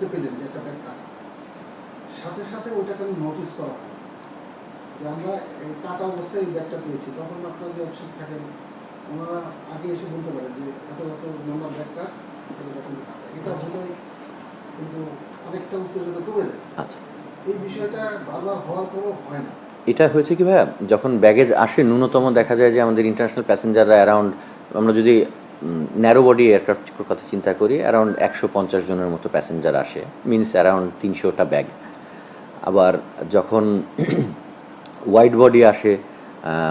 হাতে পেলেন যে একটা ব্যাগ কাটা সাথে সাথে ওইটাকে আমি নোটিস করা হয় যে আমরা এই কাটা অবস্থায় এই ব্যাগটা পেয়েছি তখন আপনারা যে অফিসে থাকেন ওনারা আগে এসে বলতে পারেন যে এত এত নম্বর ব্যাগটা এটা হলে কিন্তু অনেকটা উত্তেজনা কমে যায়। আচ্ছা। এই বিষয়টা বারবার হওয়ার পরও হয় না। এটা হয়েছে কি ভাইয়া? যখন ব্যাগেজ আসে ন্যূনতম দেখা যায় যে আমাদের ইন্টারন্যাশনাল প্যাসেঞ্জাররা অ্যারাউন্ড আমরা যদি ন্যারো বডি এয়ারক্রাফটের কথা চিন্তা করি অ্যারাউন্ড একশো পঞ্চাশ জনের মতো প্যাসেঞ্জার আসে মিনস অ্যারাউন্ড তিনশোটা ব্যাগ আবার যখন ওয়াইড বডি আসে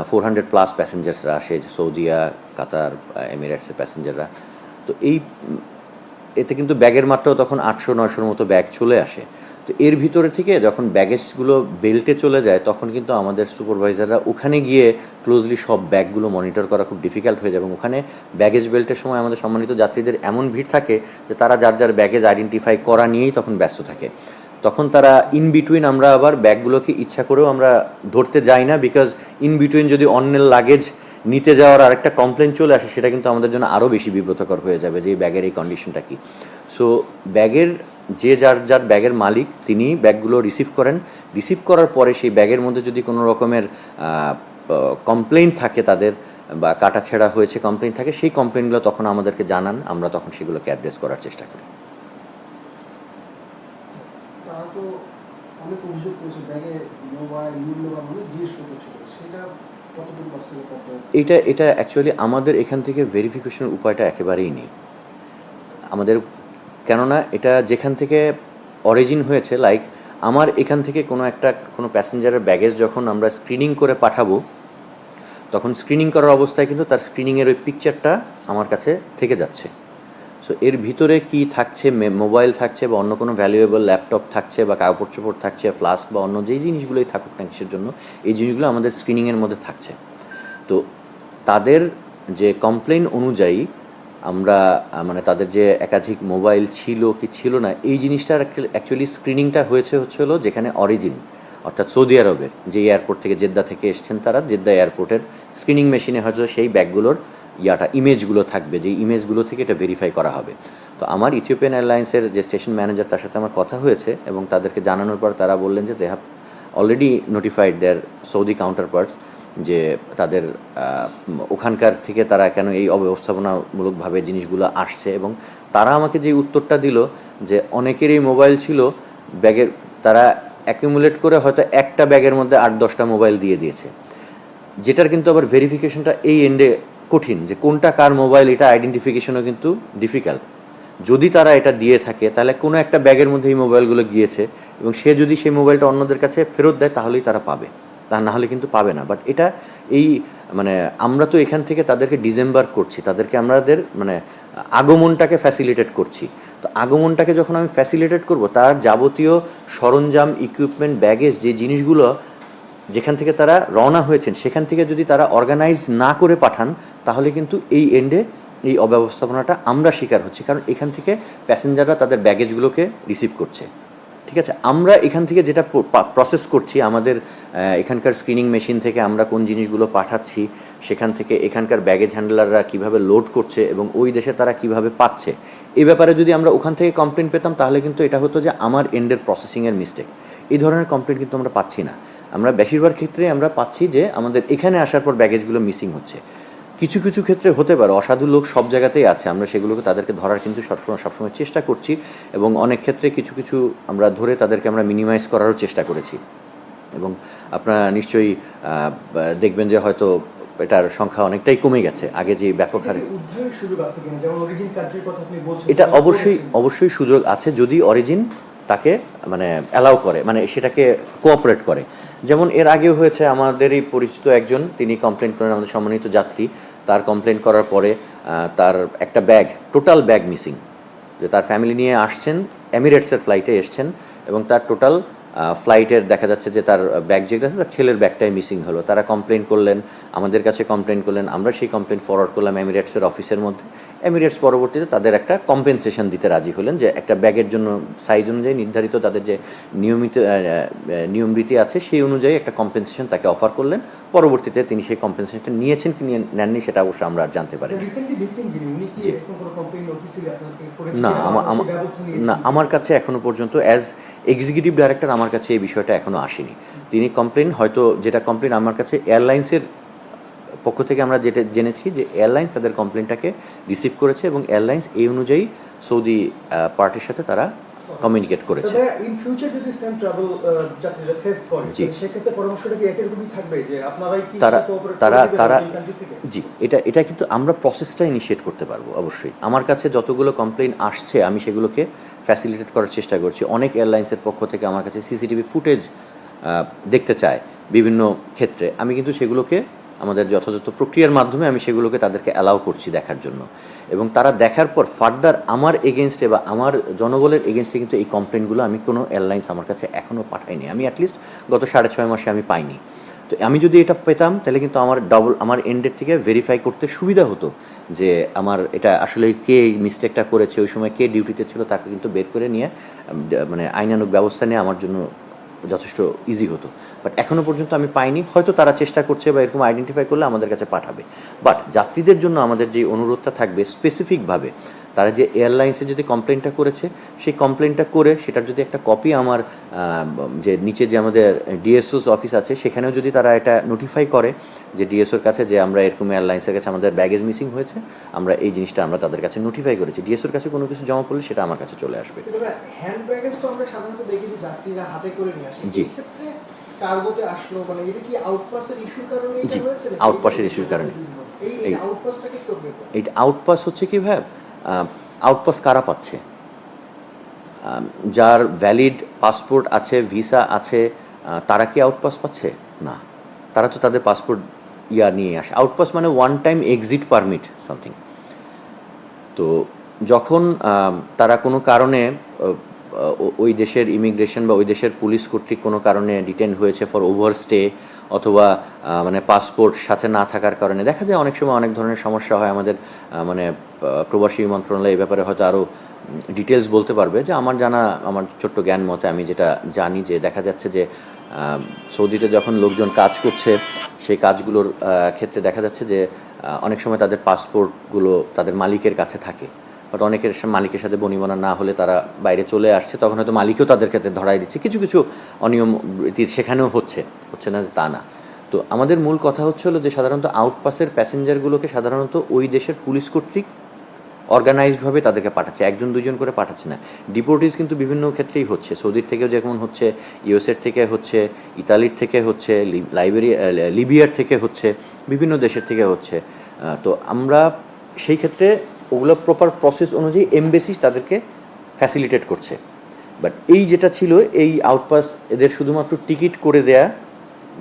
ফোর হান্ড্রেড প্লাস প্যাসেঞ্জার্সরা আসে সৌদিয়া কাতার এমিরেটসের প্যাসেঞ্জাররা তো এই এতে কিন্তু ব্যাগের মাত্রাও তখন আটশো, নয়শোর মতো ব্যাগ চলে আসে। তো এর ভিতরে থেকে যখন ব্যাগেজগুলো বেল্টে চলে যায়, তখন কিন্তু আমাদের সুপারভাইজাররা ওখানে গিয়ে ক্লোজলি সব ব্যাগগুলো মনিটর করা খুব ডিফিকাল্ট হয়ে যায় এবং ওখানে ব্যাগেজ বেল্টের সময় আমাদের সম্মানিত যাত্রীদের এমন ভিড় থাকে যে তারা যার যার ব্যাগেজ আইডেন্টিফাই করা নিয়েই তখন ব্যস্ত থাকে। তখন তারা ইন বিটুইন আমরা আবার ব্যাগগুলোকে ইচ্ছা করেও আমরা ধরতে যাই না বিকজ ইন বিটুইন যদি অন্যের লাগেজ নিতে যাওয়ার আরেকটা কমপ্লেন চলে আসে, সেটা কিন্তু আমাদের জন্য আরও বেশি বিব্রতকর হয়ে যাবে যে ব্যাগের এই কন্ডিশনটা কি। সো ব্যাগের যে যার যার ব্যাগের মালিক তিনি ব্যাগগুলো রিসিভ করেন। রিসিভ করার পরে সেই ব্যাগের মধ্যে যদি কোনো রকমের কমপ্লেন থাকে তাদের বা কাটা ছেঁড়া হয়েছে কমপ্লেন থাকে সেই কমপ্লেনগুলো তখন আমাদেরকে জানান আমরা তখন সেগুলোকে অ্যাড্রেস করার চেষ্টা করি। এটা এটা অ্যাকচুয়ালি আমাদের এখান থেকে ভেরিফিকেশনের উপায়টা একেবারেই নেই। আমাদের কেননা এটা যেখান থেকে অরিজিন হয়েছে লাইক আমার এখান থেকে কোনো একটা, কোনো প্যাসেঞ্জারের ব্যাগেজ যখন আমরা স্ক্রিনিং করে পাঠাবো, তখন স্ক্রিনিং করার অবস্থায় কিন্তু তার স্ক্রিনিংয়ের ওই পিকচারটা আমার কাছে থেকে যাচ্ছে। সো এর ভিতরে কি থাকছে মোবাইল থাকছে বা অন্য কোনো ভ্যালুয়েবল ল্যাপটপ থাকছে বা কাপড় চোপড় থাকছে ফ্লাস্ক বা অন্য যেই জিনিসগুলোই থাকুক না কিসের জন্য, এই জিনিসগুলো আমাদের স্ক্রিনিংয়ের মধ্যে থাকছে। তো, তাদের যে কমপ্লেন অনুযায়ী আমরা মানে তাদের যে একাধিক মোবাইল ছিল কি ছিল না, এই জিনিসটার অ্যাকচুয়ালি স্ক্রিনিংটা হয়েছে হচ্ছে হলো যেখানে অরিজিন অর্থাৎ সৌদি আরবের যে এয়ারপোর্ট থেকে জেদ্দা থেকে এসছেন তারা, জেদ্দা এয়ারপোর্টের স্ক্রিনিং মেশিনে হয়তো সেই ব্যাগগুলোর ইয়াটা ইমেজগুলো থাকবে যে ইমেজগুলো থেকে এটা ভেরিফাই করা হবে। তো আমার ইথিওপিয়ান এয়ারলাইন্সের যে স্টেশন ম্যানেজার তার সাথে আমার কথা হয়েছে এবং তাদেরকে জানানোর পর তারা বললেন যে they have already notified their Saudi counter parts যে তাদের ওখানকার থেকে তারা কেন এই অব্যবস্থাপনামূলকভাবে জিনিসগুলো আসছে এবং তারা আমাকে যে উত্তরটা দিল যে অনেকেরই মোবাইল ছিল, ব্যাগের, তারা অ্যাকিউমুলেট করে হয়তো একটা ব্যাগের মধ্যে আট, দশটা মোবাইল দিয়ে দিয়েছে। যেটার কিন্তু আবার ভেরিফিকেশনটা এই এন্ডে কঠিন যে কোনটা কার মোবাইল, এটা আইডেন্টিফিকেশনও কিন্তু ডিফিকাল্ট যদি তারা এটা দিয়ে থাকে, তাহলে কোনো একটা ব্যাগের মধ্যে এই মোবাইলগুলো গিয়েছে এবং সে যদি সেই মোবাইলটা অন্যদের কাছে ফেরত দেয়, তাহলেই তারা পাবে। তা না হলে কিন্তু পাবে না। বাট এটা এই মানে আমরা তো এখান থেকে তাদেরকে ডিসেম্বার করছি, তাদেরকে আমাদের মানে আগমনটাকে ফ্যাসিলিটেট করছি। তো আগমনটাকে যখন আমি ফ্যাসিলিটেট করব, তার যাবতীয় সরঞ্জাম ইকুইপমেন্ট ব্যাগেজ যে জিনিসগুলো যেখান থেকে তারা রওনা হয়েছেন, সেখান থেকে যদি তারা অর্গানাইজ না করে পাঠান, তাহলে কিন্তু এই এন্ডে এই অব্যবস্থাপনাটা আমরা শিকার হচ্ছি। কারণ এখান থেকে প্যাসেঞ্জাররা তাদের ব্যাগেজগুলোকে রিসিভ করছে। ঠিক আছে? আমরা এখান থেকে যেটা প্রসেস করছি, আমাদের এখানকার স্ক্রিনিং মেশিন থেকে আমরা কোন জিনিসগুলো পাঠাচ্ছি, সেখান থেকে এখানকার ব্যাগেজ হ্যান্ডলাররা কীভাবে লোড করছে এবং ওই দেশে তারা কীভাবে পাচ্ছে এই ব্যাপারে যদি আমরা ওখান থেকে কমপ্লেন পেতাম, তাহলে কিন্তু এটা হতো যে আমার এন্ডের প্রসেসিংয়ের মিস্টেক এই ধরনের কমপ্লেন কিন্তু আমরা পাচ্ছি না। আমরা বেশিরভাগ ক্ষেত্রে আমরা পাচ্ছি যে আমাদের এখানে আসার পর ব্যাগেজগুলো মিসিং হচ্ছে। কিছু কিছু ক্ষেত্রে হতে পারে। অসাধু লোক সব জায়গাতেই আছে। আমরা সেগুলোকে তাদেরকে ধরার কিন্তু সবসময় সবসময় চেষ্টা করছি এবং অনেক ক্ষেত্রে কিছু কিছু আমরা ধরে তাদেরকে আমরা মিনিমাইজ করারও চেষ্টা করেছি। এবং আপনারা নিশ্চয়ই দেখবেন যে হয়তো এটার সংখ্যা অনেকটাই কমে গেছে। আগে যে ব্যাপক হারে এটা অবশ্যই অবশ্যই সুযোগ আছে যদি অরিজিন তাকে মানে অ্যালাউ করে। মানে সেটাকে কোঅপারেট করে। যেমন এর আগেও হয়েছে আমাদেরই পরিচিত একজন তিনি কমপ্লেন করেন আমাদের সম্মানিত যাত্রী। তার কমপ্লেন করার পরে তার একটা ব্যাগ টোটাল ব্যাগ মিসিং যে তার ফ্যামিলি নিয়ে আসছেন এমিরেটসের ফ্লাইটে এসছেন এবং তার টোটাল ফ্লাইটের দেখা যাচ্ছে যে তার ব্যাগ যেটা আছে, তার ছেলের ব্যাগটাই মিসিং হলো। তারা কমপ্লেন করলেন, আমাদের কাছে কমপ্লেন করলেন, আমরা সেই কমপ্লেন ফরওয়ার্ড করলাম এমিরেটসের অফিসের মধ্যে। এমিরেটস পরবর্তীতে তাদের একটা কম্পেনসেশন দিতে রাজি হলেন যে একটা ব্যাগের জন্য সাইজ অনুযায়ী নির্ধারিত তাদের যে নিয়মিত নিয়ম রীতি আছে সেই অনুযায়ী একটা কম্পেনসেশন তাকে অফার করলেন। পরবর্তীতে তিনি সেই কম্পেনসেশনটা নিয়েছেন কি নেননি সেটা অবশ্য আমরা আর জানতে পারি না? না আমার কাছে এখনও পর্যন্ত অ্যাজ এক্সিকিউটিভ ডাইরেক্টর আমার কাছে এই বিষয়টা এখনও আসেনি। তিনি কমপ্লেন হয়তো যেটা কমপ্লেন আমার কাছে এয়ারলাইন্সের পক্ষ থেকে আমরা যেটা জেনেছি যে এয়ারলাইন্স তাদের কমপ্লেনটাকে রিসিভ করেছে এবং এয়ারলাইন্স এই অনুযায়ী সৌদি পার্টির সাথে তারা কমিউনিকেট করেছে। ইন ফিউচার যদি সেম ট্রাভেল যাত্রীরা ফেস করে সেক্ষেত্রে পরামর্শটা কি একই রকমই থাকবে যে আপনারাই কি তারা- তারা- তারা-? জি এটা এটা কিন্তু আমরা প্রসেসটা ইনিশিয়েট করতে পারব অবশ্যই। আমার কাছে যতগুলো কমপ্লেন আসছে আমি সেগুলোকে ফ্যাসিলিটেট করার চেষ্টা করছি। অনেক এয়ারলাইন্সের পক্ষ থেকে আমার কাছে সিসিটিভি ফুটেজ দেখতে চায় বিভিন্ন ক্ষেত্রে। আমি কিন্তু সেগুলোকে আমাদের যথাযথ প্রক্রিয়ার মাধ্যমে আমি সেগুলোকে তাদেরকে অ্যালাউ করছি দেখার জন্য। এবং তারা দেখার পর ফার্দার আমার এগেনস্টে বা আমার জনবলের এগেনস্টে কিন্তু এই কমপ্লেনগুলো আমি কোনো এয়ারলাইন্স আমার কাছে এখনও পাঠাইনি। আমি অ্যাটলিস্ট গত সাড়ে ছয় মাসে আমি পাইনি। তো আমি যদি এটা পেতাম, তাহলে কিন্তু আমার ডবল আমার এন্ডের থেকে ভেরিফাই করতে সুবিধা হতো যে আমার এটা আসলে কে মিস্টেকটা করেছে, ওই সময় কে ডিউটিতে ছিল, তাকে কিন্তু বের করে নিয়ে মানে আইনানুক ব্যবস্থা নিয়ে আমার জন্য যথেষ্ট ইজি হতো। বাট এখনও পর্যন্ত আমি পাইনি। হয়তো তারা চেষ্টা করছে বা এরকম আইডেন্টিফাই করলে আমাদের কাছে পাঠাবে। বাট যাত্রীদের জন্য আমাদের যে অনুরোধটা থাকবে স্পেসিফিকভাবে তারা যে এয়ারলাইন্সে যদি কমপ্লেনটা করেছে সেই কমপ্লেনটা করে সেটার যদি একটা কপি আমার যে নিচে যে আমাদের ডিএসওস অফিস আছে সেখানেও যদি তারা এটা নোটিফাই করে যে ডিএসওর কাছে যে আমরা এরকম এয়ারলাইন্সের কাছে আমাদের ব্যাগেজ মিসিং হয়েছে আমরা এই জিনিসটা আমরা তাদের কাছে নোটিফাই করেছি। ডিএসওর কাছে কোনো কিছু জমা পড়লে সেটা আমার কাছে চলে আসবে। হ্যান্ড ব্যাগেজ তো আমরা সাধারণত দেখি যে যাত্রীরা হাতে করে নিয়ে আসে। জি। কার্গোতে আসলো মানে এটা কি আউটপাসের ইস্যুর কারণে এটা জি, নাকি? outpass-এর কারণে। এই এই আউটপাস হচ্ছে কি ভাই? আউটপাস কারা পাচ্ছে? যার ভ্যালিড পাসপোর্ট আছে ভিসা আছে তারা কি আউটপাস পাচ্ছে? না। তারা তো তাদের পাসপোর্ট ইয়া নিয়ে আসে। আউটপাস মানে one time exit permit something তো যখন তারা কোনো কারণে ওই দেশের ইমিগ্রেশন বা ওই দেশের পুলিশ কর্তৃক কোনো কারণে ডিটেন হয়েছে ফর ওভার স্টে অথবা মানে পাসপোর্ট সাথে না থাকার কারণে। দেখা যায় অনেক সময় অনেক ধরনের সমস্যা হয় আমাদের মানে প্রবাসী মন্ত্রণালয় এই ব্যাপারে হয়তো আরও ডিটেলস বলতে পারবে। যে আমার জানা, আমার ছোট্ট জ্ঞান মতে আমি যেটা জানি যে দেখা যাচ্ছে যে সৌদিতে যখন লোকজন কাজ করছে, সেই কাজগুলোর ক্ষেত্রে দেখা যাচ্ছে যে অনেক সময় তাদের পাসপোর্টগুলো তাদের মালিকের কাছে থাকে। বাট অনেকের মালিকের সাথে বনিবনা না হলে তারা বাইরে চলে আসছে, তখন হয়তো মালিকও তাদের ক্ষেত্রে ধরাই দিচ্ছে। কিছু কিছু অনিয়ম সেখানেও হচ্ছে হচ্ছে না তা না। তো আমাদের মূল কথা হচ্ছে হলো যে সাধারণত আউটপাসের প্যাসেঞ্জারগুলোকে সাধারণত ওই দেশের পুলিশ কর্তৃক অর্গানাইজডভাবে তাদেরকে পাঠাচ্ছে, একজন দুজন করে পাঠাচ্ছে না। ডিপোর্টিস কিন্তু বিভিন্ন ক্ষেত্রেই হচ্ছে। সৌদির থেকেও যেমন হচ্ছে, ইউএসের থেকে হচ্ছে, ইতালির থেকে হচ্ছে, লি- লাইবেরিয়া লিবিয়ার থেকে হচ্ছে, বিভিন্ন দেশের থেকে হচ্ছে। তো আমরা সেই ক্ষেত্রে ওগুলো প্রপার প্রসেস অনুযায়ী এমবেসিস তাদেরকে ফ্যাসিলিটেট করছে। বাট এই যেটা ছিল, এই আউটপাস এদের শুধুমাত্র টিকিট করে দেয়া,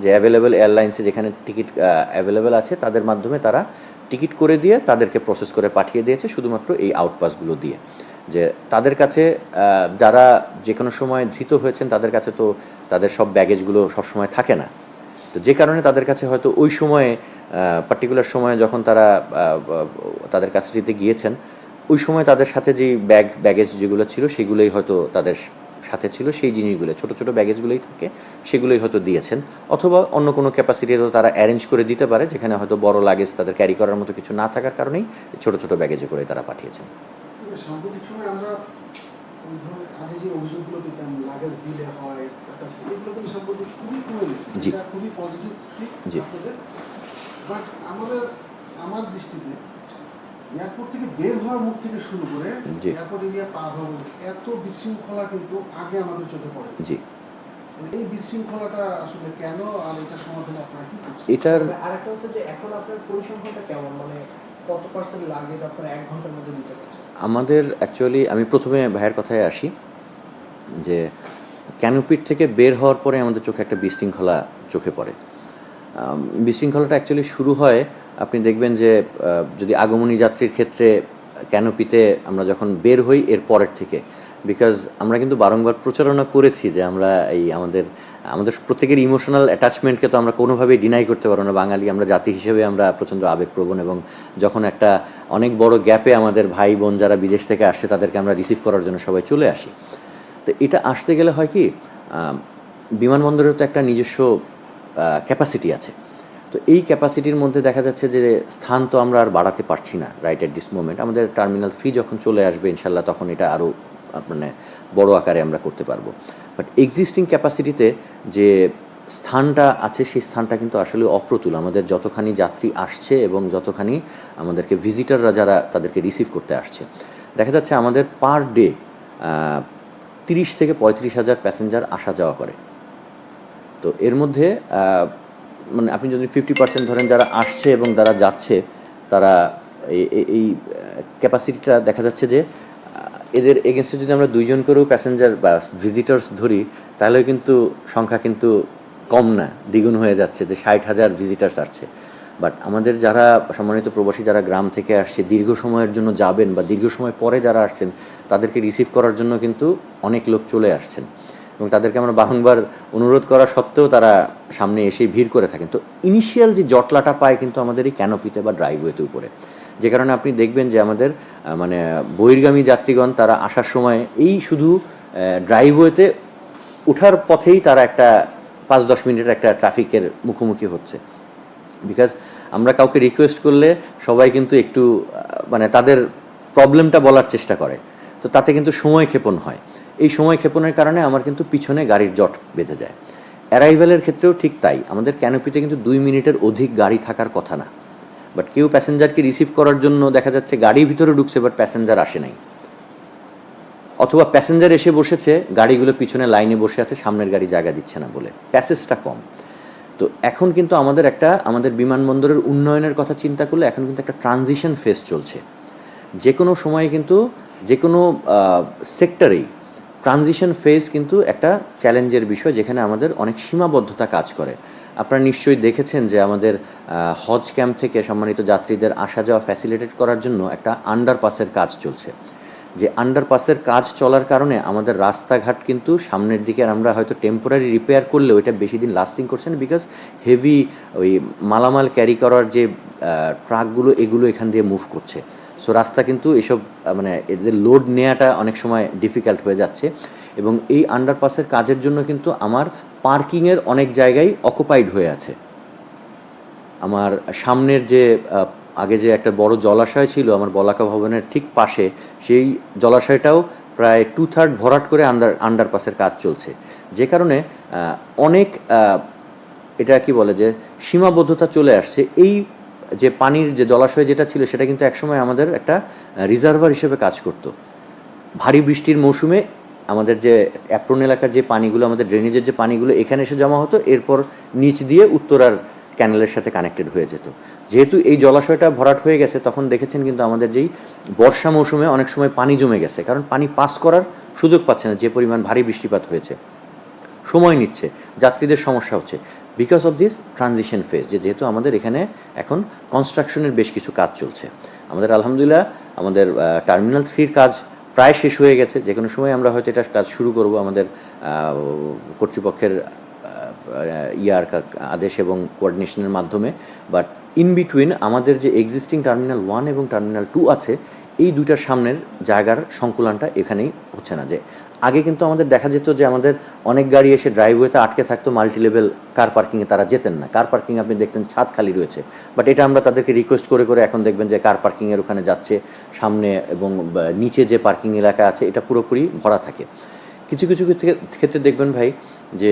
যে অ্যাভেলেবেল এয়ারলাইন্সে যেখানে টিকিট অ্যাভেলেবেল আছে, তাদের মাধ্যমে তারা টিকিট করে দিয়ে তাদেরকে প্রসেস করে পাঠিয়ে দিয়েছে শুধুমাত্র এই আউটপাসগুলো দিয়ে। যে তাদের কাছে যারা যে কোনো সময় ধৃত হয়েছেন, তাদের কাছে তো তাদের সব ব্যাগেজগুলো সবসময় থাকে না। তো যে কারণে তাদের কাছে হয়তো ওই সময়ে পার্টিকুলার সময়ে যখন তারা তাদের কাস্টাডিতে গিয়েছেন, ওই সময় তাদের সাথে যেই ব্যাগ ব্যাগেজ যেগুলো ছিল সেগুলোই হয়তো তাদের সাথে ছিল, সেই জিনিসগুলো, ছোট ছোট ব্যাগেজগুলোই থাকে, সেগুলোই হয়তো দিয়েছেন। অথবা অন্য কোনো ক্যাপাসিটি তো তারা অ্যারেঞ্জ করে দিতে পারে, যেখানে হয়তো বড় লাগেজ তাদের ক্যারি করার মতো কিছু না থাকার কারণেই ছোট ছোট ব্যাগেজে করে তারা পাঠিয়েছেন। সাম্প্রতিক সময় আমরা যে অভিযোগগুলো লাগেজ ডিলে হয় এগুলো কিন্তু সাম্প্রতিক খুবই কমে গেছে এটা খুবই পজিটিভ। আপনাদের। বাট আমাদের আমার দৃষ্টিতে এয়ারপোর্ট থেকে বের হওয়ার মুখ থেকে শুরু করে। এয়ারপোর্ট এরিয়া পার হওয়া এত বিশৃঙ্খলা কিন্তু আগে আমাদের চোখে পড়ে। জি। মানে এই বিশৃঙ্খলাটা আসলে কেন আর এটা সমাধানে আপনারা কি এটার আর একটা হচ্ছে যে এখন আপনার পরিসংখ্যানটা কেমন? মানে কত পার্সেন্ট লাগেজ আপনারা এক ঘণ্টার মধ্যে পারছেন? আমাদের অ্যাকচুয়ালি আমি প্রথমে ভাইয়ের কথায় আসি যে ক্যানোপির থেকে বের হওয়ার পরে আমাদের চোখে একটা বিশৃঙ্খলা চোখে পড়ে। বিশৃঙ্খলাটা অ্যাকচুয়ালি শুরু হয়, আপনি দেখবেন যে যদি আগমনী যাত্রীর ক্ষেত্রে ক্যানোপিতে আমরা যখন বের হই এর পরের থেকে বিকজ আমরা কিন্তু বারংবার প্রচারণা করেছি যে আমরা এই আমাদের আমাদের প্রত্যেকের ইমোশনাল অ্যাটাচমেন্টকে তো আমরা কোনোভাবেই ডিনাই করতে পারব না। বাঙালি আমরা জাতি হিসেবে আমরা প্রচণ্ড আবেগপ্রবণ এবং যখন একটা অনেক বড় গ্যাপে আমাদের ভাই বোন যারা বিদেশ থেকে আসছে তাদেরকে আমরা রিসিভ করার জন্য সবাই চলে আসি। তো এটা আসতে গেলে হয় কি বিমানবন্দরের তো একটা নিজস্ব ক্যাপাসিটি আছে। তো এই ক্যাপাসিটির মধ্যে দেখা যাচ্ছে যে স্থান তো আমরা আর বাড়াতে পারছি না রাইট এট দিস মোমেন্ট আমাদের টার্মিনাল থ্রি যখন চলে আসবে, ইনশাল্লাহ তখন এটা আরও মানে বড় আকারে আমরা করতে পারব। বাট এক্সিস্টিং ক্যাপাসিটিতে যে স্থানটা আছে, সেই স্থানটা কিন্তু আসলে অপ্রতুল। আমাদের যতখানি যাত্রী আসছে এবং যতখানি আমাদেরকে ভিজিটাররা যারা তাদেরকে রিসিভ করতে আসছে। দেখা যাচ্ছে আমাদের পার ডে তিরিশ থেকে পঁয়ত্রিশ হাজার প্যাসেঞ্জার আসা যাওয়া করে। তো এর মধ্যে মানে আপনি যদি ফিফটি পার্সেন্ট ধরেন যারা আসছে এবং যারা যাচ্ছে, তারা এই- ক্যাপাসিটিটা দেখা যাচ্ছে যে এদের এগেনস্টে যদি আমরা দুইজন করেও প্যাসেঞ্জার বা ভিজিটার্স ধরি, তাহলে কিন্তু সংখ্যা কিন্তু কম না, দ্বিগুণ হয়ে যাচ্ছে যে ষাট হাজার ভিজিটার্স আসছে। বাট আমাদের যারা সম্মানিত প্রবাসী যারা গ্রাম থেকে আসছে, দীর্ঘ সময়ের জন্য যাবেন বা দীর্ঘ সময় পরে যারা আসছেন, তাদেরকে রিসিভ করার জন্য কিন্তু অনেক লোক চলে আসছেন। এবং তাদেরকে আমরা বারংবার অনুরোধ করা সত্ত্বেও তারা সামনে এসে ভিড় করে থাকেন। তো ইনিশিয়াল যে জটলাটা পায় কিন্তু আমাদের এই ক্যানোপিতে বা ড্রাইভওয়েতে উপরে। যে কারণে আপনি দেখবেন যে আমাদের মানে বহির্গামী যাত্রীগণ তারা আসার সময় এই শুধু ড্রাইভওয়েতে ওঠার পথেই তারা একটা পাঁচ দশ মিনিটের একটা ট্রাফিকের মুখোমুখি হচ্ছে। বিকজ আমরা কাউকে রিকোয়েস্ট করলে সবাই কিন্তু একটু মানে তাদের প্রবলেমটা বলার চেষ্টা করে। তো তাতে কিন্তু সময় ক্ষেপণ হয়। এই সময় ক্ষেপণের কারণে আমার কিন্তু পিছনে গাড়ির জট বেঁধে যায়। অ্যারাইভেলের ক্ষেত্রেও ঠিক তাই। আমাদের ক্যানোপিতে কিন্তু দুই মিনিটের অধিক গাড়ি থাকার কথা না। বাট কেউ প্যাসেঞ্জারকে রিসিভ করার জন্য দেখা যাচ্ছে গাড়ির ভিতরে ঢুকছে বাট প্যাসেঞ্জার আসে নাই। অথবা প্যাসেঞ্জার এসে বসেছে, গাড়িগুলো পিছনে লাইনে বসে আছে, সামনের গাড়ি জায়গা দিচ্ছে না বলে। প্যাসেজটা কম। তো এখন কিন্তু আমাদের একটা, আমাদের বিমানবন্দরের উন্নয়নের কথা চিন্তা করলে এখন কিন্তু একটা ট্রানজিশন ফেস চলছে। যে কোনো সময়ে কিন্তু যে কোনো সেক্টরেই ট্রানজিশন ফেজ কিন্তু একটা চ্যালেঞ্জের বিষয় যেখানে আমাদের অনেক সীমাবদ্ধতা কাজ করে। আপনারা নিশ্চয়ই দেখেছেন যে আমাদের হজ ক্যাম্প থেকে সম্মানিত যাত্রীদের আসা যাওয়া ফ্যাসিলিটেট করার জন্য একটা আন্ডারপাসের কাজ চলছে। যে আন্ডারপাসের কাজ চলার কারণে আমাদের রাস্তাঘাট কিন্তু সামনের দিকে আমরা হয়তো টেম্পোরারি রিপেয়ার করলেও এটা বেশি দিন লাস্টিং করছে না বিকজ হেভি ওই মালামাল ক্যারি করার যে ট্রাকগুলো এগুলো এখান দিয়ে মুভ করছে। সো রাস্তা কিন্তু এসব মানে এদের লোড নেওয়াটা অনেক সময় ডিফিকাল্ট হয়ে যাচ্ছে। এবং এই আন্ডারপাসের কাজের জন্য কিন্তু আমার পার্কিংয়ের অনেক জায়গায় অকুপাইড হয়ে আছে। আমার সামনের যে আগে যে একটা বড় জলাশয় ছিল আমার বলাকা ভবনের ঠিক পাশে, সেই জলাশয়টাও প্রায় টু থার্ড ভরাট করে আন্ডার আন্ডারপাসের কাজ চলছে। যে কারণে অনেক এটা কি বলে যে, সীমাবদ্ধতা চলে আসছে। এই যে পানির যে জলাশয় যেটা ছিল, সেটা কিন্তু একসময় আমাদের একটা রিজার্ভার হিসেবে কাজ করতো। ভারী বৃষ্টির মৌসুমে আমাদের যে অ্যাপ্রন এলাকার যে পানিগুলো, আমাদের ড্রেনেজের যে পানিগুলো, এখানে এসে জমা হতো। এরপর নিচ দিয়ে উত্তরার ক্যানেলের সাথে কানেক্টেড হয়ে যেত। যেহেতু এই জলাশয়টা ভরাট হয়ে গেছে, তখন দেখেছেন কিন্তু আমাদের যেই বর্ষা মৌসুমে অনেক সময় পানি জমে গেছে। কারণ পানি পাস করার সুযোগ পাচ্ছে না, যে পরিমাণ ভারী বৃষ্টিপাত হয়েছে। সময় নিচ্ছে, যাত্রীদের সমস্যা হচ্ছে। Because of this transition phase যে যেহেতু আমাদের এখানে এখন কনস্ট্রাকশনের বেশ কিছু কাজ চলছে। আমাদের আলহামদুলিল্লাহ, আমাদের টার্মিনাল থ্রির কাজ প্রায় শেষ হয়ে গেছে। যে কোনো সময় আমরা হয়তো এটা কাজ শুরু করব আমাদের কর্তৃপক্ষের ইয়ার আদেশ এবং কোঅর্ডিনেশনের মাধ্যমে বাট ইন বিটুইন আমাদের যে এক্সিস্টিং টার্মিনাল ওয়ান এবং টার্মিনাল টু আছে, এই দুইটার সামনের জায়গার সংকুলনটা এখানেই হচ্ছে না। যে আগে কিন্তু আমাদের দেখা যেত যে আমাদের অনেক গাড়ি এসে ড্রাইভওয়েতে আটকে থাকতো মাল্টি লেভেল কার পার্কিংয়ে তারা যেতেন না। কার পার্কিং আপনি দেখতেন ছাদ খালি রয়েছে। বাট এটা আমরা তাদেরকে রিকোয়েস্ট করে করে এখন দেখবেন যে কার পার্কিংয়ের ওখানে যাচ্ছে, সামনে এবং নিচে যে পার্কিং এলাকা আছে, এটা পুরোপুরি ভরা থাকে। কিছু কিছু ক্ষেত্রে দেখবেন ভাই, যে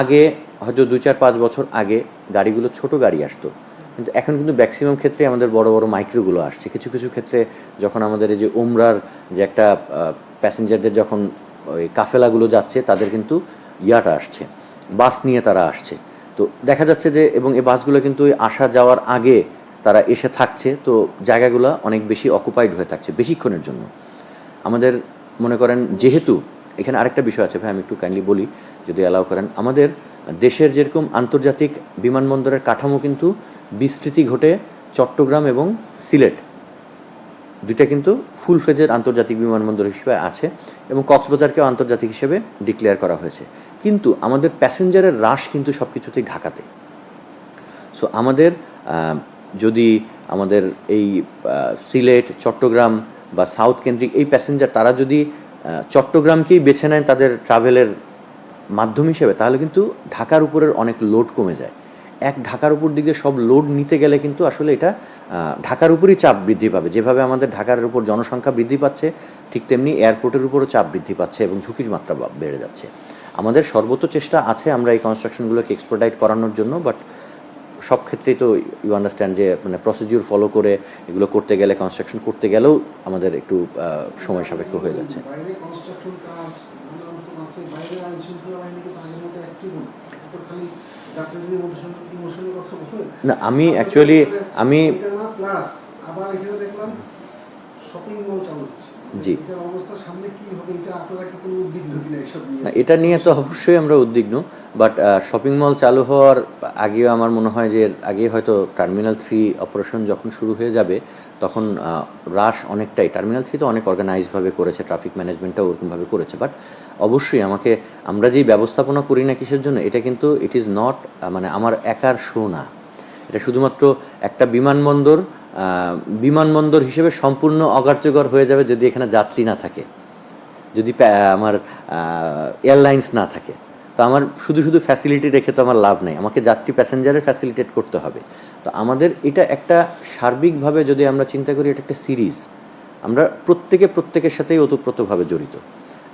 আগে, হয়তো দু চার পাঁচ বছর আগে গাড়িগুলো ছোট গাড়ি আসতো। কিন্তু এখন কিন্তু ম্যাক্সিমাম ক্ষেত্রে আমাদের বড় বড় মাইক্রোগুলো আসছে। কিছু কিছু ক্ষেত্রে যখন আমাদের এই যে উমরার যে একটা প্যাসেঞ্জারদের যখন ওই কাফেলাগুলো যাচ্ছে, তাদের কিন্তু ইয়াটা আসছে। বাস নিয়ে তারা আসছে। তো দেখা যাচ্ছে যে, এবং এই বাসগুলো কিন্তু আসা যাওয়ার আগে তারা এসে থাকছে। তো জায়গাগুলো অনেক বেশি অকুপাইড হয়ে থাকছে, বেশিক্ষণের জন্য। আমাদের মনে করেন, যেহেতু এখানে আরেকটা বিষয় আছে, ভাই, আমি একটু কাইন্ডলি বলি, যদি অ্যালাউ করেন। আমাদের দেশের যেরকম আন্তর্জাতিক বিমানবন্দরের কাঠামো কিন্তু বিস্তৃতি ঘটে চট্টগ্রাম এবং সিলেট। দুইটা কিন্তু ফুল ফেজের আন্তর্জাতিক বিমানবন্দর হিসেবে আছে এবং কক্সবাজারকেও আন্তর্জাতিক হিসেবে ডিক্লেয়ার করা হয়েছে। কিন্তু আমাদের প্যাসেঞ্জারের হ্রাস কিন্তু সব কিছুতেই ঢাকাতে। সো আমাদের যদি আমাদের এই সিলেট, চট্টগ্রাম বা সাউথ কেন্দ্রিক এই প্যাসেঞ্জার তারা যদি চট্টগ্রামকেই বেছে নেয় তাদের ট্রাভেলের মাধ্যম হিসেবে, তাহলে কিন্তু ঢাকার উপরের অনেক লোড কমে যায়। এক ঢাকার উপর দিকে সব লোড নিতে গেলে কিন্তু আসলে এটা ঢাকার উপরই চাপ বৃদ্ধি পাবে। যেভাবে আমাদের ঢাকার উপর জনসংখ্যা বৃদ্ধি পাচ্ছে, ঠিক তেমনি এয়ারপোর্টের উপরও চাপ বৃদ্ধি পাচ্ছে এবং ঝুঁকির মাত্রা বেড়ে যাচ্ছে। আমাদের সর্বোচ্চ চেষ্টা আছে আমরা এই কনস্ট্রাকশনগুলোকে এক্সপোর্টাইট করানোর জন্য বাট সব ক্ষেত্রেই তো ইউ আন্ডারস্ট্যান্ড যে মানে প্রসিডিউর ফলো করে এগুলো করতে গেলে কনস্ট্রাকশন করতে গেলেও আমাদের একটু সময় সাপেক্ষ হয়ে যাচ্ছে। না আমি অ্যাকচুয়ালি আমি আবার এখানে দেখলাম শপিং মল চালু হচ্ছে। জি। না, এটা নিয়ে তো অবশ্যই আমরা উদ্বিগ্ন বাট শপিং মল চালু হওয়ার আগেও আমার মনে হয় যে আগে হয়তো টার্মিনাল থ্রি অপারেশন যখন শুরু হয়ে যাবে তখন রাশ অনেকটাই টার্মিনাল থ্রি তো অনেক অর্গানাইজভাবে করেছে ট্রাফিক ম্যানেজমেন্টটাও ওরকমভাবে করেছে বাট অবশ্যই আমাকে আমরা যেই ব্যবস্থাপনা করি না কিসের জন্য এটা কিন্তু ইট ইজ নট মানে আমার একার শো না। এটা শুধুমাত্র একটা বিমানবন্দর বিমানবন্দর হিসেবে সম্পূর্ণ অকার্যকর হয়ে যাবে যদি এখানে যাত্রী না থাকে। যদি আমার এয়ারলাইন্স না থাকে। তো আমার শুধু শুধু ফ্যাসিলিটি রেখে তো আমার লাভ নেই। আমাকে যাত্রী প্যাসেঞ্জারের ফ্যাসিলিটেট করতে হবে। তো আমাদের এটা একটা সার্বিকভাবে যদি আমরা চিন্তা করি, এটা একটা সিরিজ আমরা প্রত্যেকে প্রত্যেকের সাথেই ওতপ্রোতভাবে জড়িত।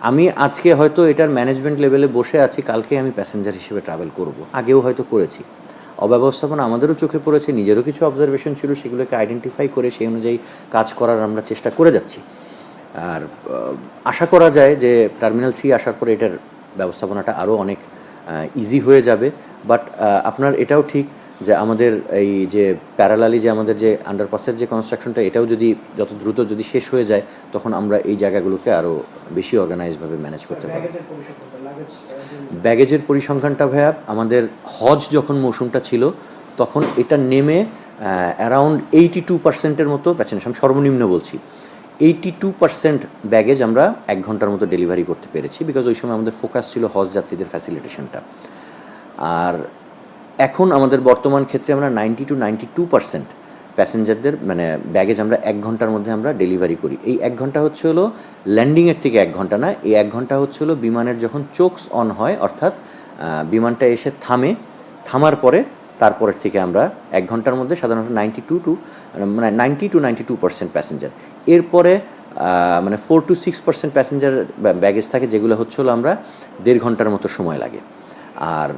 আমি আজকে হয়তো এটার ম্যানেজমেন্ট লেভেলে বসে আছি, কালকে আমি প্যাসেঞ্জার হিসেবে ট্রাভেল করব। আগেও হয়তো করেছি। অব্যবস্থাপনা আমাদেরও চোখে পড়েছে, নিজেরও কিছু অবজারভেশন ছিল, সেগুলোকে আইডেন্টিফাই করে সেই অনুযায়ী কাজ করার আমরা চেষ্টা করে যাচ্ছি। আর আশা করা যায় যে টার্মিনাল থ্রি আসার পরে এটার ব্যবস্থাপনাটা আরও অনেক ইজি হয়ে যাবে বাট আপনার এটাও ঠিক যে আমাদের এই যে প্যারালালি যে আমাদের যে আন্ডারপাসের যে কনস্ট্রাকশনটা এটাও যদি যত দ্রুত যদি শেষ হয়ে যায় তখন আমরা এই জায়গাগুলোকে আরও বেশি অর্গানাইজভাবে ম্যানেজ করতে পারি ব্যাগেজের পরিসংখ্যানটা ভাইয়া আমাদের হজ যখন মৌসুমটা ছিল তখন এটা নেমে অ্যারাউন্ড এইটি টু পার্সেন্টের মতো প্যাসেঞ্জার আমি সর্বনিম্ন বলছি এইটি টু পার্সেন্ট ব্যাগেজ আমরা এক ঘণ্টার মতো ডেলিভারি করতে পেরেছি বিকজ ওই সময় আমাদের ফোকাস ছিল হজ যাত্রীদের ফ্যাসিলিটেশনটা আর এখন আমাদের বর্তমান ক্ষেত্রে আমরা ninety two ninety two percent প্যাসেঞ্জারদের মানে ব্যাগেজ আমরা এক ঘণ্টার মধ্যে আমরা ডেলিভারি করি। এই এক ঘণ্টা হচ্ছে হলো ল্যান্ডিংয়ের থেকে এক ঘণ্টা না, এই এক ঘণ্টা হচ্ছে হলো বিমানের যখন চোকস অন হয়, অর্থাৎ বিমানটা এসে থামে, থামার পরে তারপরের থেকে আমরা এক ঘণ্টার মধ্যে সাধারণত নাইনটি টু টু মানে ninety two ninety two percent passenger এরপরে মানে four two six percent passenger baggage থাকে, যেগুলো হচ্ছে হলো আমরা দেড় ঘণ্টার মতো সময় লাগে। আর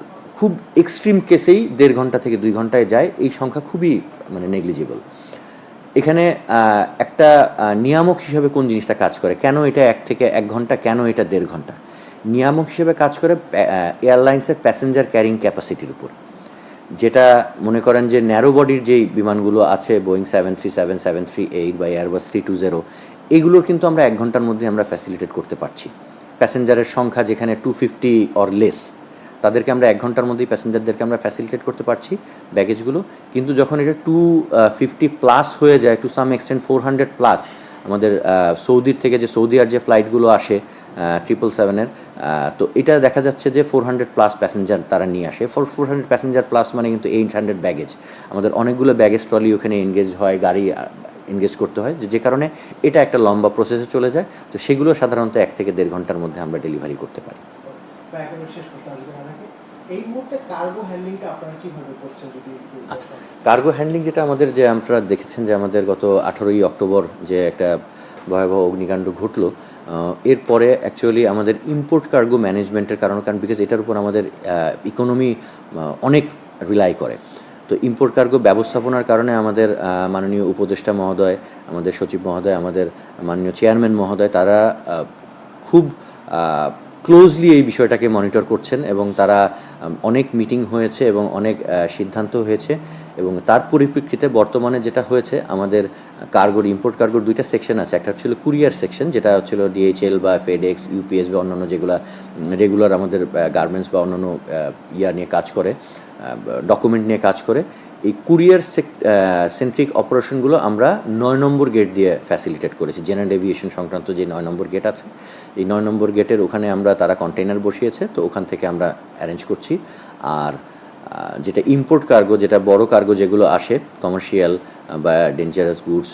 খুব এক্সট্রিম কেসেই দেড় ঘণ্টা থেকে দুই ঘন্টায় যায়। এই সংখ্যা খুবই মানে নেগলিজিবল এখানে একটা নিয়ামক হিসেবে কোন জিনিসটা কাজ করে? কেন এটা এক থেকে এক ঘণ্টা? কেন এটা দেড় ঘণ্টা? নিয়ামক হিসেবে কাজ করে এয়ারলাইন্সের প্যাসেঞ্জার ক্যারিং ক্যাপাসিটির উপর। যেটা মনে করেন যে ন্যারো বডির যেই বিমানগুলো আছে Boeing seven three seven seven three eight বা এয়ারবাস থ্রি টু জিরো এগুলোর কিন্তু আমরা এক ঘণ্টার মধ্যে আমরা ফ্যাসিলিটেট করতে পারছি। প্যাসেঞ্জারের সংখ্যা যেখানে টু ফিফটি অর লেস তাদেরকে আমরা এক ঘণ্টার মধ্যেই প্যাসেঞ্জারদেরকে আমরা ফ্যাসিলিটেট করতে পারছি ব্যাগেজগুলো কিন্তু যখন এটা টু ফিফটি প্লাস হয়ে যায় to some extent four hundred plus আমাদের সৌদির থেকে যে সৌদি আর যে ফ্লাইটগুলো আসে ট্রিপল সেভেনের তো এটা দেখা যাচ্ছে যে ফোর হান্ড্রেড প্লাস প্যাসেঞ্জার তারা নিয়ে আসে। Four four hundred passenger plus মানে কিন্তু এইট হান্ড্রেড ব্যাগেজ আমাদের অনেকগুলো ব্যাগেজ ট্রলি ওখানে এনগেজ হয়, গাড়ি এনগেজ করতে হয়, যে যে কারণে এটা একটা লম্বা প্রসেসে চলে যায়। তো সেগুলো সাধারণত এক থেকে দেড় ঘণ্টার মধ্যে আমরা ডেলিভারি করতে পারি বা একেবারে শেষ প্রশ্ন আসবে আপনাকে আচ্ছা কার্গো হ্যান্ডলিং যেটা আমাদের যে আপনারা দেখেছেন যে আমাদের গত আঠারোই অক্টোবর যে একটা ভয়াবহ অগ্নিকাণ্ড ঘটলো এরপরে অ্যাকচুয়ালি আমাদের ইম্পোর্ট কার্গো ম্যানেজমেন্টের কারণ কারণ বিকজ এটার উপর আমাদের ইকোনমি অনেক রিলাই করে। তো ইম্পোর্ট কার্গো ব্যবস্থাপনার কারণে আমাদের মাননীয় উপদেষ্টা মহোদয়, আমাদের সচিব মহোদয়, আমাদের মাননীয় চেয়ারম্যান মহোদয়, তারা খুব ক্লোজলি এই বিষয়টাকে মনিটর করছেন এবং তারা অনেক মিটিং হয়েছে এবং অনেক সিদ্ধান্ত হয়েছে এবং তার পরিপ্রেক্ষিতে বর্তমানে যেটা হয়েছে, আমাদের কার্গোর ইম্পোর্ট কার্গোর দুইটা সেকশন আছে। একটা হচ্ছিল কুরিয়ার সেকশন যেটা হচ্ছিল ডিএইচএল বা ফেডেক্স ইউপিএস বা অন্যান্য যেগুলো রেগুলার আমাদের গার্মেন্টস বা অন্যান্য ইয়া নিয়ে কাজ করে ডকুমেন্ট নিয়ে কাজ করে। এই কুরিয়ার সেন্ট্রিক অপারেশনগুলো আমরা নয় নম্বর গেট দিয়ে ফ্যাসিলিটেট করেছি। জেনারেল এভিয়েশন সংক্রান্ত যে নয় নম্বর গেট আছে, এই নয় নম্বর গেটের ওখানে আমরা তারা কন্টেইনার বসিয়েছে, তো ওখান থেকে আমরা অ্যারেঞ্জ করছি। আর যেটা ইম্পোর্ট কার্গো যেটা বড় কার্গো যেগুলো আসে কমার্শিয়াল বা ডেঞ্জারাস গুডস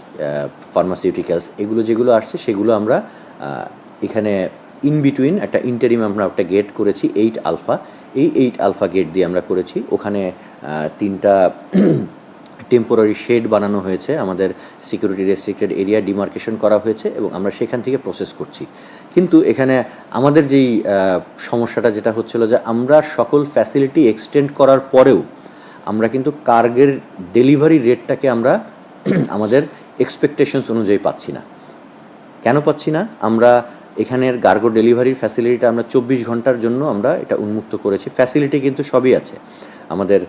ফার্মাসিউটিক্যালস এগুলো যেগুলো আসছে, সেগুলো আমরা এখানে ইন বিটুইন একটা ইন্টারিম আমরা একটা গেট করেছি এইট আলফা এই এইট আলফা গেট দিয়ে আমরা করেছি। ওখানে তিনটা টেম্পোরারি শেড বানানো হয়েছে। আমাদের সিকিউরিটি রেস্ট্রিক্টেড এরিয়া ডিমার্কেশন করা হয়েছে এবং আমরা সেখান থেকে প্রসেস করছি। কিন্তু এখানে আমাদের যেই সমস্যাটা যেটা হচ্ছিল যে আমরা সকল ফ্যাসিলিটি এক্সটেন্ড করার পরেও আমরা কিন্তু কার্গের ডেলিভারি রেটটাকে আমরা আমাদের এক্সপেকটেশনস অনুযায়ী পাচ্ছি না। কেন পাচ্ছি না? আমরা এখানের গার্গো ডেলিভারির ফ্যাসিলিটিটা আমরা চব্বিশ ঘণ্টার জন্য আমরা এটা উন্মুক্ত করেছি। ফ্যাসিলিটি কিন্তু সবই আছে। আমাদের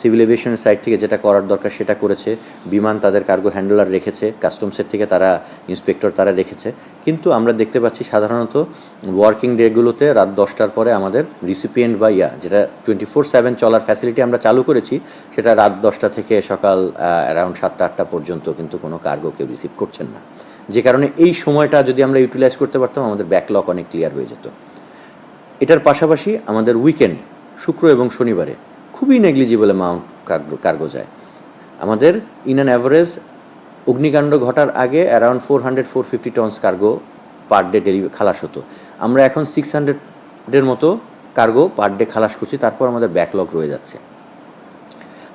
সিভিল এভিয়েশনের সাইড থেকে যেটা করার দরকার সেটা করেছে। বিমান তাদের কার্গো হ্যান্ডলার রেখেছে। কাস্টমসের থেকে তারা ইন্সপেক্টর তারা রেখেছে। কিন্তু আমরা দেখতে পাচ্ছি সাধারণত ওয়ার্কিং ডেগুলোতে রাত দশটার পরে আমাদের রিসিপিয়েন্ট বা ইয়া, যেটা টোয়েন্টি ফোর সেভেন চলার ফ্যাসিলিটি আমরা চালু করেছি, সেটা রাত দশটা থেকে সকাল অ্যারাউন্ড সাতটা, আটটা পর্যন্ত কিন্তু কোনো কার্গো কেউ রিসিভ করছেন না। যে কারণে এই সময়টা যদি আমরা ইউটিলাইজ করতে পারতাম, আমাদের ব্যাকলগ অনেক ক্লিয়ার হয়ে যেত। এটার পাশাপাশি আমাদের উইকেন্ড শুক্র এবং শনিবারে খুবই নেগলিজিবল অ্যামাউন্ট কার্গো যায়। আমাদের ইন অ্যান অ্যাভারেজ অগ্নিকাণ্ড ঘটার আগে around four hundred four fifty tons cargo per day delivery খালাস হতো। আমরা এখন সিক্স হান্ড্রেডের মতো কার্গো পার ডে খালাস করছি, তারপর আমাদের ব্যাকলগ রয়ে যাচ্ছে।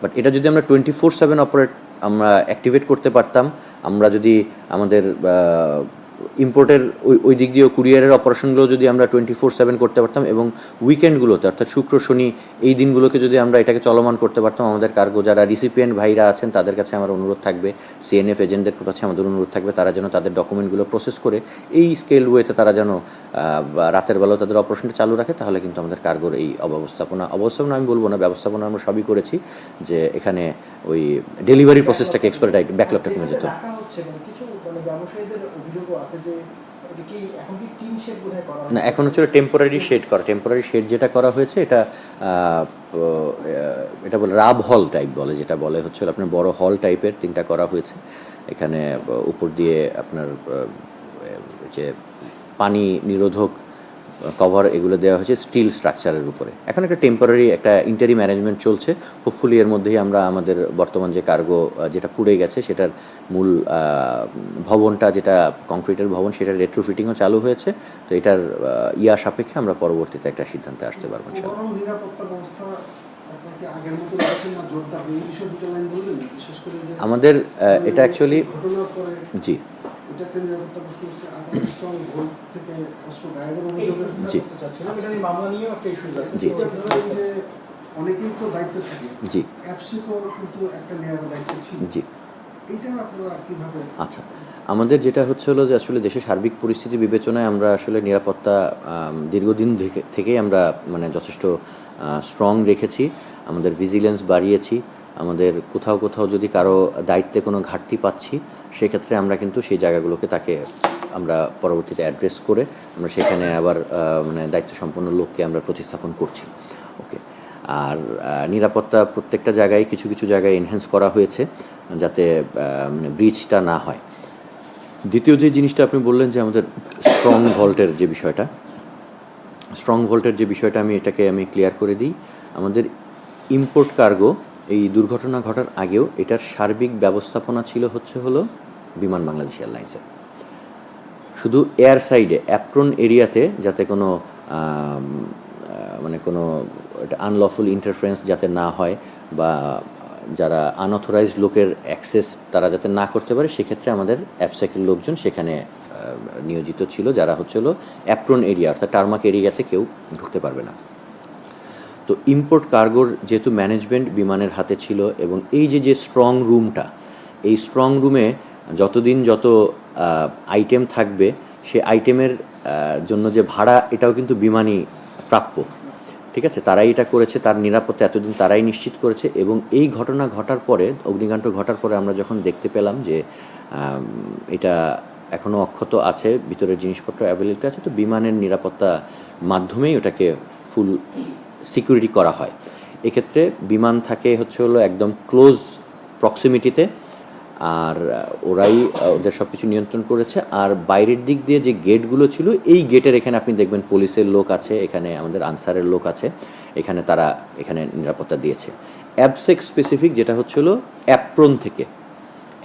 বাট এটা যদি আমরা টোয়েন্টি ফোর সেভেন অপারেট আমরা অ্যাক্টিভেট করতে পারতাম আমরা যদি আমাদের ইম্পোর্টের ওই ওই দিক দিয়েও কুরিয়ারের অপারেশনগুলো যদি আমরা টোয়েন্টি ফোর সেভেন করতে পারতাম এবং উইকেন্ডগুলোতে অর্থাৎ শুক্র, শনি এই দিনগুলোকে যদি আমরা এটাকে চলমান করতে পারতাম, আমাদের কার্গো যারা রিসিপিয়েন্ট ভাইরা আছেন, তাদের কাছে আমার অনুরোধ থাকবে সিএনএফ এজেন্টদের কাছে আমাদের অনুরোধ থাকবে, তারা যেন তাদের ডকুমেন্টগুলো প্রসেস করে, এই স্কেল ওয়েতে তারা যেন রাতের বেলাও তাদের অপারেশনটা চালু রাখে, তাহলে কিন্তু আমাদের কার্গোর এই অব্যবস্থাপনা অবস্থাপনা আমি বলব না, ব্যবস্থাপনা আমরা সবই করেছি, যে এখানে ওই ডেলিভারি প্রসেসটাকে এক্সপার্টাইট ব্যাকলগটা কমে যেত। ব্যবসায়ীদের অভিযোগও আছে যে না, এখন হচ্ছে টেম্পোরারি শেড করা টেম্পোরারি শেড যেটা করা হয়েছে, এটা এটা বলে রাব হল টাইপ বলে, যেটা বলে হচ্ছে আপনার বড় হল টাইপের তিনটা করা হয়েছে। এখানে উপর দিয়ে আপনার যে পানি নিরোধক কভার এগুলো দেওয়া হয়েছে স্টিল স্ট্রাকচারের উপরে। এখন একটা টেম্পোরারি একটা ইন্টারি ম্যানেজমেন্ট চলছে। হোপফুলি এর মধ্যেই আমরা আমাদের বর্তমান যে কার্গো যেটা পুড়ে গেছে সেটার মূল ভবনটা যেটা কংক্রিটের ভবন সেটার রেট্রোফিটিংও চালু হয়েছে। তো এটার ইয়া সাপেক্ষে আমরা পরবর্তীতে একটা সিদ্ধান্তে আসতে পারব আমাদের এটা অ্যাকচুয়ালি জি। নিরাপত্তা প্রশ্ন হচ্ছে স্ট্রং ভোট থেকে অস্ত্র গায়েবের অভিযোগে এটা মামলা নিয়েও একটা ইস্যুজ আছে। জি, যে অনেকেই তো দায়িত্ব থাকে। জি। অ্যাপসিকও কিন্তু একটা নেওয়ার দায়িত্ব ছিল। জি। আচ্ছা। আমাদের যেটা হচ্ছে হলো যে আসলে দেশের সার্বিক পরিস্থিতি বিবেচনায় আমরা আসলে নিরাপত্তা দীর্ঘদিন থেকে- থেকেই আমরা মানে যথেষ্ট স্ট্রং রেখেছি। আমাদের ভিজিলেন্স বাড়িয়েছি। আমাদের কোথাও কোথাও যদি কারও দায়িত্বে কোনো ঘাটতি পাচ্ছি, সেক্ষেত্রে আমরা কিন্তু সেই জায়গাগুলোকে তাকে আমরা পরবর্তীতে অ্যাড্রেস করে আমরা সেখানে আবার মানে দায়িত্ব সম্পন্ন লোককে আমরা প্রতিস্থাপন করছি। ওকে আর নিরাপত্তা প্রত্যেকটা জায়গায় কিছু কিছু জায়গায় এনহ্যান্স করা হয়েছে, যাতে মানে ব্রিজটা না হয়। দ্বিতীয় যে জিনিসটা আপনি বললেন যে আমাদের স্ট্রং ভল্টের যে বিষয়টা স্ট্রং ভল্টের যে বিষয়টা আমি এটাকে আমি ক্লিয়ার করে দিই। আমাদের ইম্পোর্ট কার্গো এই দুর্ঘটনা ঘটার আগেও এটার সার্বিক ব্যবস্থাপনা ছিল হচ্ছে হলো বিমান বাংলাদেশ এয়ারলাইন্সের। শুধু এয়ার সাইডে, অ্যাপ্রন এরিয়াতে যাতে কোনো মানে কোনো আনলফুল ইন্টারফারেন্স যাতে না হয় বা যারা আনঅথরাইজড লোকের অ্যাক্সেস তারা যাতে না করতে পারে, সেক্ষেত্রে আমাদের অ্যাপসেকের লোকজন সেখানে নিয়োজিত ছিল যারা হচ্ছে হলো অ্যাপ্রন এরিয়া অর্থাৎ টার্মাক এরিয়াতে কেউ ঢুকতে পারবে না। তো ইম্পোর্ট কার্গোর যেহেতু ম্যানেজমেন্ট বিমানের হাতে ছিল এবং এই যে যে স্ট্রং রুমটা এই স্ট্রং রুমে যতদিন যত আইটেম থাকবে, সে আইটেমের জন্য যে ভাড়া, এটাও কিন্তু বিমানই প্রাপ্য। ঠিক আছে? তারাই এটা করেছে, তার নিরাপত্তা এতদিন তারাই নিশ্চিত করেছে এবং এই ঘটনা ঘটার পরে, অগ্নিকাণ্ড ঘটার পরে আমরা যখন দেখতে পেলাম যে এটা এখনও অক্ষত আছে, ভিতরের জিনিসপত্র অ্যাভেলেবল আছে, তো বিমানের নিরাপত্তা মাধ্যমেই ওটাকে ফুল সিকিউরিটি করা হয়। এক্ষেত্রে বিমান থাকে হচ্ছে হলো একদম ক্লোজ প্রক্সিমিটিতে আর ওরাই ওদের সব কিছু নিয়ন্ত্রণ করেছে। আর বাইরের দিক দিয়ে যে গেটগুলো ছিল, এই গেটের এখানে আপনি দেখবেন পুলিশের লোক আছে, এখানে আমাদের আনসারের লোক আছে, এখানে তারা, এখানে নিরাপত্তা দিয়েছে। অ্যাবসেক স্পেসিফিক যেটা হচ্ছিল অ্যাপ্রন থেকে।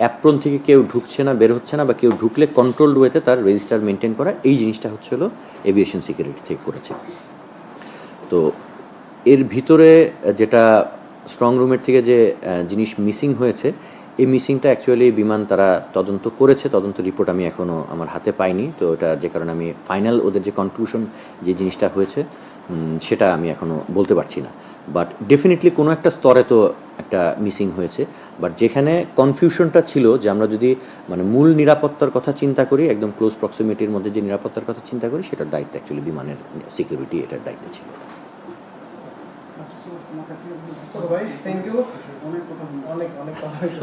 অ্যাপ্রন থেকে কেউ ঢুকছে না, বের হচ্ছে না, বা কেউ ঢুকলে কন্ট্রোল ওয়েতে তার রেজিস্টার মেনটেন করা, এই জিনিসটা হচ্ছে হলো এভিয়েশন সিকিউরিটি থেকে করেছে। তো এর ভিতরে যেটা স্ট্রং রুমের থেকে যে জিনিস মিসিং হয়েছে, এই মিসিংটা অ্যাকচুয়ালি বিমান তারা তদন্ত করেছে, তদন্ত রিপোর্ট আমি এখনও আমার হাতে পাইনি, তো এটা যে কারণে আমি ফাইনাল ওদের যে কনক্লুশন যে জিনিসটা হয়েছে সেটা আমি এখনও বলতে পারছি না। বাট ডেফিনেটলি কোনো একটা স্তরে তো একটা মিসিং হয়েছে। বাট যেখানে কনফিউশনটা ছিল যে আমরা যদি মানে মূল নিরাপত্তার কথা চিন্তা করি, একদম ক্লোজ প্রক্সিমিটির মধ্যে যে নিরাপত্তার কথা চিন্তা করি, সেটার দায়িত্ব অ্যাকচুয়ালি বিমানের সিকিউরিটি এটার দায়িত্ব ছিল। ভাই থ্যাংক ইউ অনেক কথা। অনেক অনেক কথা হয়েছে।